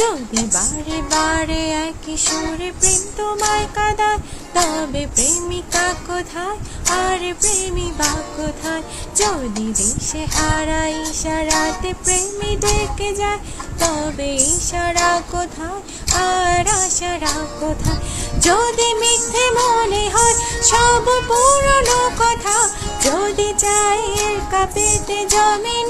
যদি বারে বারে একই সুরে প্রেম তোমায় কাঁদায়, তবে প্রেমিকা কোথায়? আর প্রেমী বা কোথায়? যদি দিশে হারা ইশারাতে প্রেমী ডেকে যায়, তবে ইশারা কোথায়? আর আশারা কোথায়? যদি মিথ্যে মনে হয়, সব পুরনো কথা, যদি চায়ের কাপেতে জমে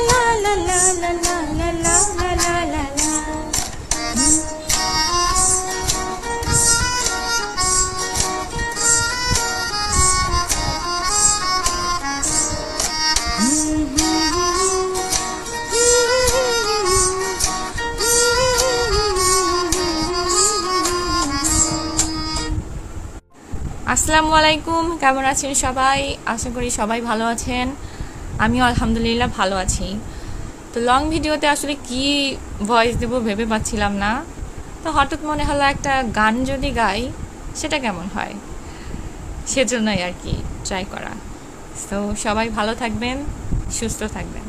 আসসালামু আলাইকুম কেমন আছেন সবাই? আশা করি সবাই ভালো আছেন। আমিও আলহামদুলিল্লাহ ভালো আছি। তো লং ভিডিওতে আসলে কি ভয়েস দেবো ভেবে পাচ্ছিলাম না। তো হঠাৎ মনে হলো একটা গান যদি গাই, সেটা কেমন হয়? সেজন্যই আর কি ট্রাই করা। তো সবাই ভালো থাকবেন, সুস্থ থাকবেন।